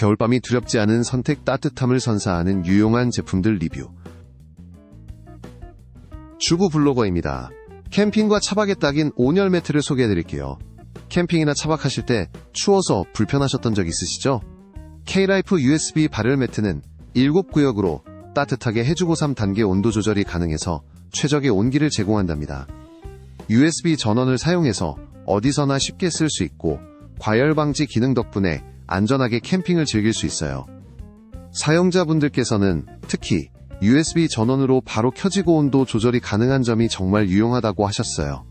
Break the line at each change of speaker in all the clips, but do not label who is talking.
겨울밤이 두렵지 않은 선택 따뜻함을 선사하는 유용한 제품들 리뷰. 주부 블로거입니다. 캠핑과 차박에 딱인 온열 매트를 소개해드릴게요. 캠핑이나 차박하실 때 추워서 불편하셨던 적 있으시죠? K-라이프 USB 발열 매트는 7구역으로 따뜻하게 해주고 3단계 온도 조절이 가능해서 최적의 온기를 제공한답니다. USB 전원을 사용해서 어디서나 쉽게 쓸 수 있고 과열 방지 기능 덕분에 안전하게 캠핑을 즐길 수 있어요. 사용자분들께서는 특히 USB 전원으로 바로 켜지고 온도 조절이 가능한 점이 정말 유용하다고 하셨어요.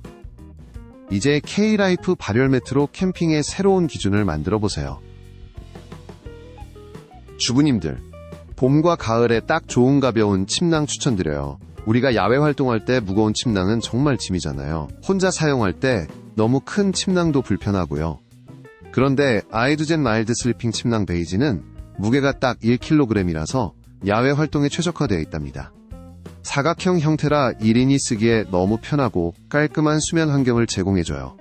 이제 K-라이프 발열 매트로 캠핑의 새로운 기준을 만들어 보세요. 주부님들, 봄과 가을에 딱 좋은 가벼운 침낭 추천드려요. 우리가 야외 활동할 때 무거운 침낭은 정말 짐이잖아요. 혼자 사용할 때 너무 큰 침낭도 불편하고요. 그런데 아이두젠 마일드 슬리핑 침낭 베이지는 무게가 딱 1kg이라서 야외 활동에 최적화되어 있답니다. 사각형 형태라 1인이 쓰기에 너무 편하고 깔끔한 수면 환경을 제공해줘요.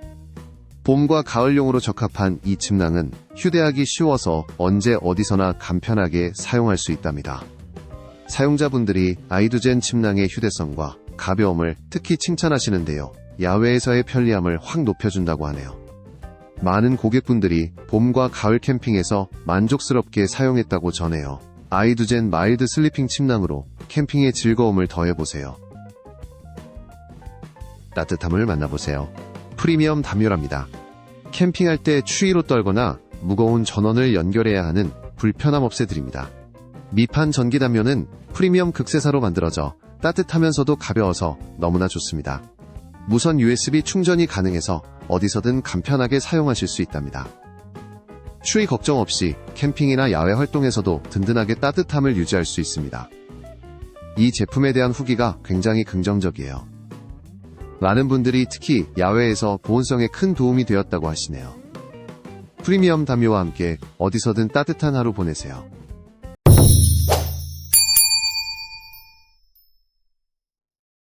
봄과 가을용으로 적합한 이 침낭은 휴대하기 쉬워서 언제 어디서나 간편하게 사용할 수 있답니다. 사용자분들이 아이두젠 침낭의 휴대성과 가벼움을 특히 칭찬하시는데요. 야외에서의 편리함을 확 높여준다고 하네요. 많은 고객분들이 봄과 가을 캠핑에서 만족스럽게 사용했다고 전해요. 아이두젠 마일드 슬리핑 침낭으로 캠핑의 즐거움을 더해보세요. 따뜻함을 만나보세요. 프리미엄 담요랍니다. 캠핑할 때 추위로 떨거나 무거운 전원을 연결해야 하는 불편함 없애드립니다. 미판 전기 담요는 프리미엄 극세사로 만들어져 따뜻하면서도 가벼워서 너무나 좋습니다. 무선 USB 충전이 가능해서 어디서든 간편하게 사용하실 수 있답니다. 추위 걱정 없이 캠핑이나 야외 활동에서도 든든하게 따뜻함을 유지할 수 있습니다. 이 제품에 대한 후기가 굉장히 긍정적이에요. 많은 분들이 특히 야외에서 보온성에 큰 도움이 되었다고 하시네요. 프리미엄 담요와 함께 어디서든 따뜻한 하루 보내세요.